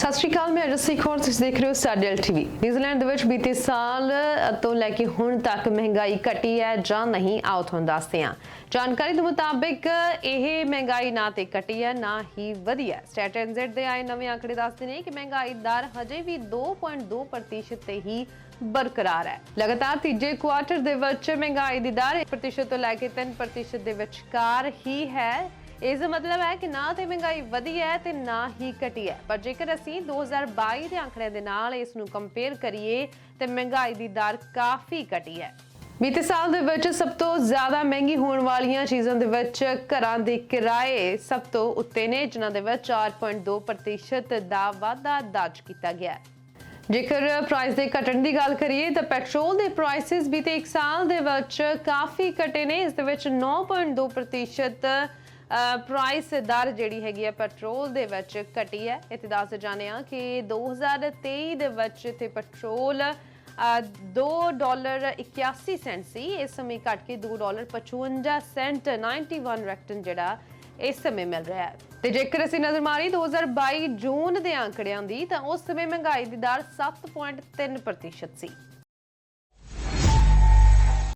ਸਤਿ ਸ਼੍ਰੀ ਅਕਾਲ, ਮੈਂ ਅਜਿਤ ਸਿੰਘ ਹੋਰ ਤੁਸੀਂ ਦੇਖ ਰਹੇ ਹੋ ਸਾਡਲ ਟੀਵੀ ਨਿਊਜ਼ੀਲੈਂਡ ਦੇ ਵਿੱਚ ਬੀਤੇ ਸਾਲ ਤੋਂ ਲੈ ਕੇ ਹੁਣ ਤੱਕ ਮਹਿੰਗਾਈ ਘਟੀ ਹੈ ਜਾਂ ਨਹੀਂ, ਆਓ ਤੁਹਾਨੂੰ ਦੱਸਦੇ ਹਾਂ। ਜਾਣਕਾਰੀ ਦੇ ਮੁਤਾਬਿਕ ਇਹ ਮਹਿੰਗਾਈ ਨਾ ਤੇ ਘਟੀ ਹੈ, ਨਾ ਹੀ ਵਧੀ ਹੈ। ਸਟੈਟ ਐਨਜ਼ੈਡ ਦੇ ਆਏ ਨਵੇਂ ਆંકੜੇ ਦੱਸਦੇ ਨੇ ਕਿ ਮਹਿੰਗਾਈ ਦਰ ਹਜੇ ਵੀ 2.2% ਤੇ ਹੀ ਬਰਕਰਾਰ ਹੈ। ਲਗਾਤਾਰ ਤੀਜੇ ਕੁਆਰਟਰ ਦੇ ਵਿੱਚ ਮਹਿੰਗਾਈ ਦੀ ਦਰ 1% ਤੋਂ ਲੈ ਕੇ 3% ਦੇ ਵਿਚਕਾਰ ਹੀ ਹੈ। ਇਸ ਦਾ ਮਤਲਬ ਹੈ ਕਿ ਨਾ ਤੇ ਮਹਿੰਗਾਈ ਵਧੀ ਹੈ ਤੇ ਨਾ ਹੀ ਘਟੀ ਹੈ। ਪਰ ਜੇਕਰ ਅਸੀਂ 2022 ਦੇ ਅੰਕੜਿਆਂ ਦੇ ਨਾਲ ਇਸ ਨੂੰ ਕੰਪੇਅਰ ਕਰੀਏ, ਤੇ ਮਹਿੰਗਾਈ ਦੀ ਦਰ ਕਾਫੀ ਘਟੀ ਹੈ। ਬੀਤੇ ਸਾਲ ਦੇ ਵਿੱਚ ਸਭ ਤੋਂ ਜ਼ਿਆਦਾ ਮਹਿੰਗੀ ਹੋਣ ਵਾਲੀਆਂ ਚੀਜ਼ਾਂ ਦੇ ਵਿੱਚ ਘਰਾਂ ਦੇ ਕਿਰਾਏ ਸਭ ਤੋਂ ਉੱਤੇ ਨੇ, ਜਿਨ੍ਹਾਂ ਦੇ ਵਿੱਚ 4.2% ਦਾ ਵਾਧਾ ਦਰਜ ਕੀਤਾ ਗਿਆ ਹੈ। ਜੇਕਰ ਪ੍ਰਾਈਸ ਦੇ ਘਟਣ ਦੀ ਗੱਲ ਕਰੀਏ, ਤਾਂ ਪੈਟਰੋਲ ਦੇ ਪ੍ਰਾਈਸਿਸ ਵੀ ਤੇ 1 ਸਾਲ ਦੇ ਵਿੱਚ ਕਾਫੀ ਘਟੇ ਨੇ। ਇਸ ਦੇ ਵਿੱਚ 9.2% ਪ੍ਰਾਈਸ ਦਰ ਜਿਹੜੀ ਹੈਗੀ ਹੈ ਪੈਟਰੋਲ ਦੇ ਵਿੱਚ ਘਟੀ ਹੈ। ਇੱਥੇ ਦੱਸ ਜਾਣੇ ਆ ਕਿ 2023 ਦੇ ਵਿੱਚ ਤੇ ਪੈਟਰੋਲ 2 ਡਾਲਰ 81 ਸੈਂਟ ਸੀ। ਇਸ ਸਮੇਂ ਘਟ ਕੇ 2 ਡਾਲਰ 55 ਸੈਂਟ 91 ਰੈਕਟਨ ਜਿਹੜਾ ਇਸ ਸਮੇਂ ਮਿਲ ਰਿਹਾ ਹੈ। ਤੇ ਜੇਕਰ ਅਸੀਂ ਨਜ਼ਰ ਮਾਰੀ 2022 ਜੂਨ ਦੇ ਅੰਕੜਿਆਂ ਦੀ, ਤਾਂ ਉਸ ਸਮੇਂ ਮਹਿੰਗਾਈ ਦੀ ਦਰ 7.3% ਸੀ।